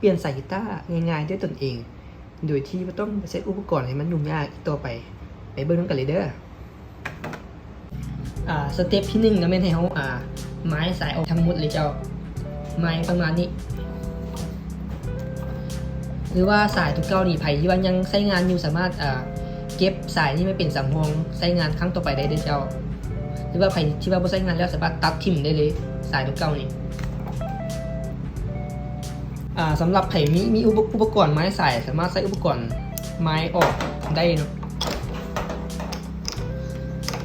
เปลี่ยนสายกีตาร์ง่ายๆด้วยตนเอง โดยที่ไม่ต้องใช้อุปกรณ์ให้มันยุ่งยากอีกต่อไป ไปเบิ่งนำกันเลยเด้ออ่าสเต็ปที่หนึ่งก็แม่นให้เขาอ่า ไม้สายออกทั้งหมดเลยเจ้า ไม้ประมาณนี้ หรือว่าสายทุกเก้านี่ไผ่ที่ว่ายังใช้งานอยู่สามารถอ่าเก็บสายนี้ไม่เป็นสำรองใช้งานครั้งต่อไปได้เด้อเจ้า หรือว่าไผ่ที่ว่าบ่ใช้งานแล้วสามารถตัดทิ่มได้เลย สายทุกเก้านี่ สำหรับไผ่มีมีอุปกรณ์ไม้ใสายสามารถใช้อุปกรณ์ไม้ออกได้เนาะ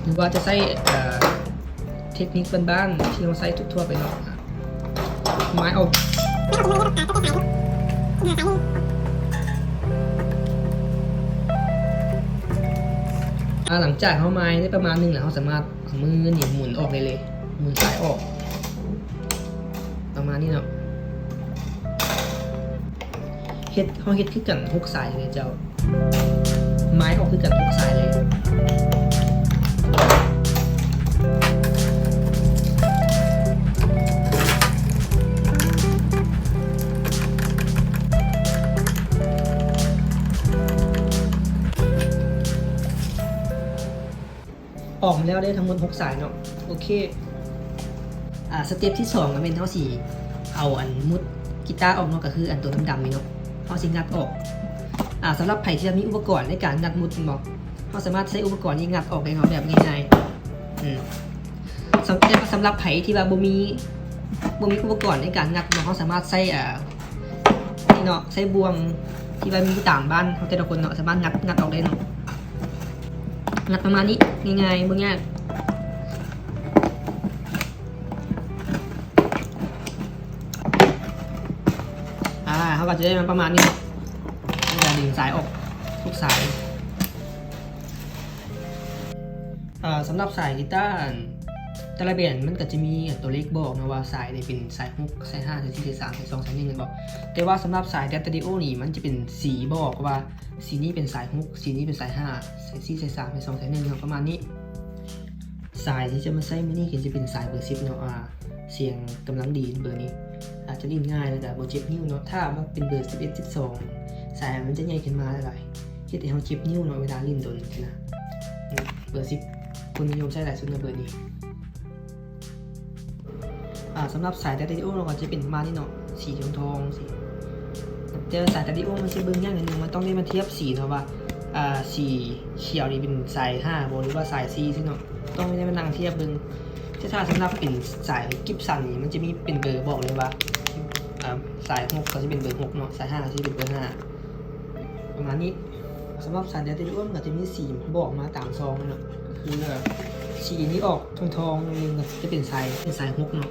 หรือว่าจะใช้เอ่เทคนิคบ้านๆที่เราใช้ทั่วๆไปเนาะไม้ออกหลังจากเขาไม้ได้ประมาณหนึงแล้วเขาสามารถเอามือหนีบหมุนออกได้เลย หมุนสายออก ประมาณนี้เนาะ เฮ็ดเขาเฮ็ดคือกันทุกสายเลยเจ้า ไม้ออกคือกันทุกสายเลยออกมาแล้วได้ทั้งหมด6สายเนาะโอเคอ่าสเต็ปที่2ก็เป็นเท่าสี่เอาอันมุดกีตาร์ออกเนาะก็คืออันตัวดำๆนี่เนาะ เอาสิงัดออกอ่าสำหรับไผ่ที่จะมีอุปกรณ์ในการงัดมุดบอกเขาสามารถใช้อุปกรณ์นี้งัดออกได้เนาะแบบง่ายๆอืมสำแต่สำหรับไผ่ที่ว่าบ่มีบ่มีอุปกรณ์ในการงัดเนาะเขาสามารถใช้อ่านี่เนาะใช้บวงที่ว่ามีต่ามบ้านเขาแต่ละคนเนาะสามารถงัดงัดออกได้เนาะงัดประมาณนี้ง่ายๆบ่ยาก เขาก็จะได้มาประมาณนี้เนาะตั้งแต่ดึงสายออกทุกสายอ่าสำหรับสายกีตาร์แต่ละแบรนมันก็จะมีตัวเลขบอกนะว่าสายได้เป็นสายหกสายห้าสายสี่สายสามสายสองสายหนึ่งบอก แต่ว่าสำหรับสายแดตเดิโอนี่มันจะเป็นสีบอกว่าสีนี้เป็นสายหกสีนี้เป็นสายห้าสายสี่สายสามสายสองสายหนึ่งเนประมาณนี้ สายที่จะมาใช้มันนี่คือจะเป็นสายเบอร์สิบเนาะเสียงกำลังดีเบอร์นี้ อาจจะลิ้นง่ายแล้วแต่โบเจ็บนิ้วเนาะถ้ามันเป็นเบอร์สิบเอ็ดสิบสองสายมันจะใหญ่ขึ้นมาหลายๆที่แต่เขาเจ็บนิ้วเนาะเวลาลิ้นโดนนะเบอร์สิบคนนิยมใช้หลายสุดในเบอร์นี้อาสำหรับสายแดดดิโอเราก็จะเป็นมาณนี้เนาะสีทองทองสีแต่สายแดดดิโอมันจะเบิ่งยากนิดนึงมันต้องได้มาเทียบสีเนาะว่าอ่าสีเขียวนี่เป็นสายห้าโบหรือว่าสายซีใช่เนาะต้องได้มานั่งเทียบเบิ่ง ถ้าถ้าสำหรับเป็นสายกิฟสันนี่มันจะมีเป็นเบอร์บอกเลยว่าอ่าสายหกก็จะเป็นเบอร์หกเนาะสายห้าก็จะเป็นเบอร์ห้าประมาณนี้สำหรับสายเดลต้าอ้วนก็จะมีสีบอกมาตามซองเนาะก็คือแบบสีนี้ออกทองทองๆนึงก็จะเป็นสายเป็นสายหกเนาะ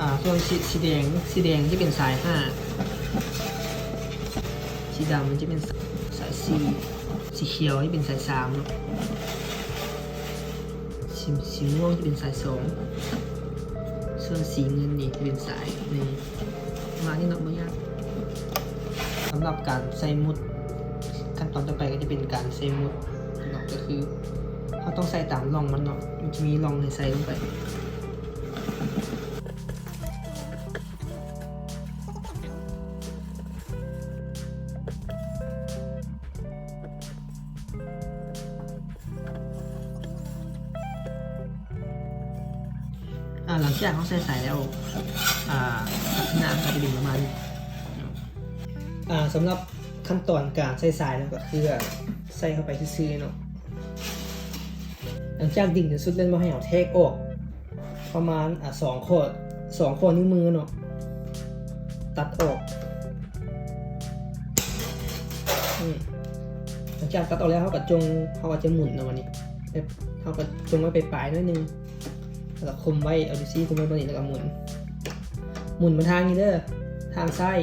อ่าส่วนสีสีแดงสีแดงจะเป็นสายห้าสีดำมันจะเป็นสายสี่สีเขียวจะเป็นสายสามเนาะ สีสีม่วงจะเป็นสายสองส่วนสีเงินนี่จะเป็นสายหนึ่งมาที่เนาะไม่ยากสำหรับการใส่มุด ขั้นตอนต่อไปก็จะเป็นการใส่มุดเนาะก็คือเขาต้องใส่ตามร่องมันเนาะมันจะมีร่องในใส่ลงไป หลังจากเขาใส่ใส่แล้วอ่าลักษณะมันก็จะเป็นประมาณนี้สำหรับขั้นตอนการใส่สายนะก็คือใส่เข้าไปซื่อๆเนาะหลังจากดิ่งถึงสุดเล่นมาให้เอาเทคออก ประมาณอ่าสองข้อสองข้อนิ้วมือเนาะตัดออกหลังจากตัดออกแล้วเขาก็จงเขาก็จะหมุนเนาะวันนี้เขาก็จงไว้ไปปลายนิดนึง แล้วก็คุมไว้เอาดิซี่คุมไว้บนนี้แล้วก็หมุน หมุนมาทางนี้เด้อทางซ้าย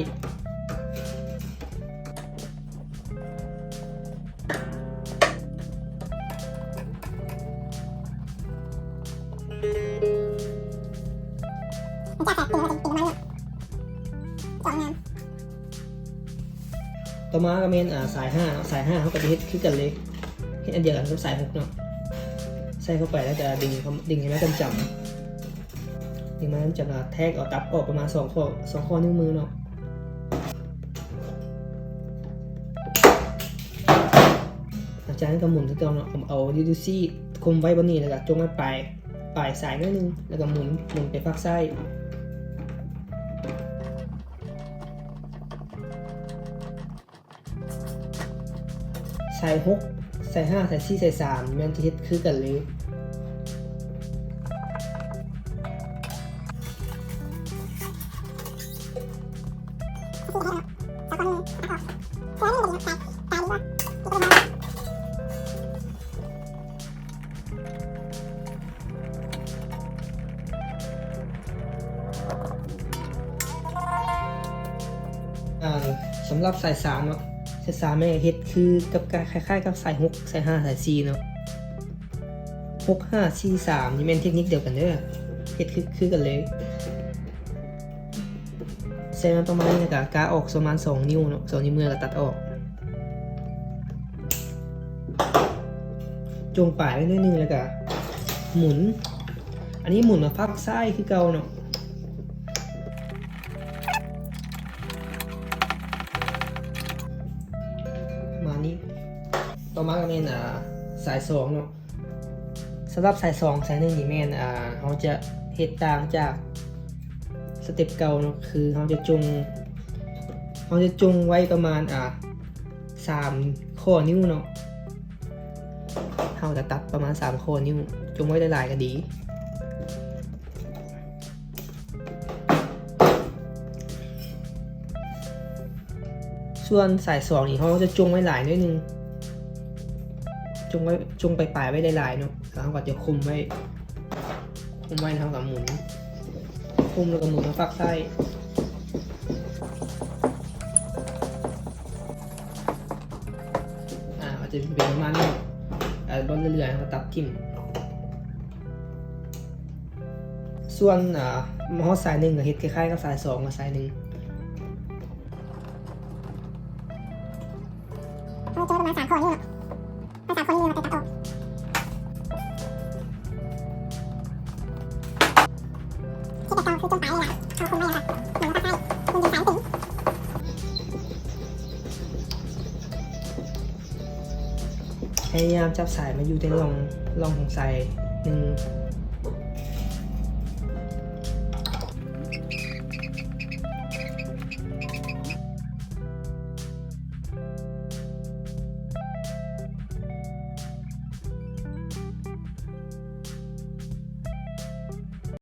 ต่อมาก็เมนอ่าสายห้าเนาะสายห้าเขาก็จะเฮ็ดคือกันเลยเฮ็ดอันเดียวกันกับสายหกเนาะ ใส่เข้าไปแล้วจะดึงเขาดึงให้แม่จำจำถึงมันจะมาแทกเอาตับออกประมาณสองข้อสองข้อนิ้วมือเนาะอาจารย์ก็หมุนที่เก่าเนาะเอาดิดูซี่คมไว้บนนี้แล้วก็จงไว้ปลายปลายสายนิดนึงแล้วก็หมุนหมุนไปฝักไส้ายสายหก ใสายห้าใสายสี่ใสายสามแมนที่เฮ็ดคือกันเลยอ่าสำหรับสายสามเนาะ สายสามแม่เฮ็ดคือกับการคล้ายๆ กับสายหกสายห้าสายสี่เนาะหกห้าสี่สามนี่แม่นเทคนิคเดียวกันเด้อเฮ็ดคือคือกันเลยใส่มันประมาณนี้แล้วก็กาออกประมาณสองนิ้วเนาะสองนิ้วมือก็ตัดออกจงปลายไว้นิดนึงแล้วก็หมุน อันนี้หมุนมาฟักซ้คือเก่าเนาะ ต่อมาก็เป็นอ่าสายสองเนาะสำหรับสายสองสายหนึ่งนี่แม่นอ่าเขาจะเฮ็ดต่างจากสเต็ปเก่าเนาะคือเขาจะจุงเขาจะจุงไว้ประมาณอ่าสามข้อนิ้วเนาะเขาจะตัดประมาณสามข้อนิ้วจุงไว้หลายๆก็ดีส่วนสายสองนี่เขาจะจุงไว้หลายนิดนึง จงไว้จงไปปลายไว้ลายๆเนาะแล้วเขาก็จะคุมไว้ คุมไว้เท่ากับหมุน คุมแล้วก็หมุนมาฝักไส้อ่าอาจจะเป็นประมาณนี้อ่าบนเรื่อยๆเขาตัดทิ่มส่วนอ่ามอสายหนึ่งกับเฮ็ดคล้ายๆกับสายสองกับสายหนึ่งเขาจะประมาณสามคนนี่เนาะ ถ้าสามคนนี่เราจะตัดออกที่ตัดต่อคือจนตายเลยล่ะเขาคงไม่ละเหนว่าตัดได้คุณดีสายถึงพยายามจับสายมาอยู่ในรองรองของสายหนึ่ง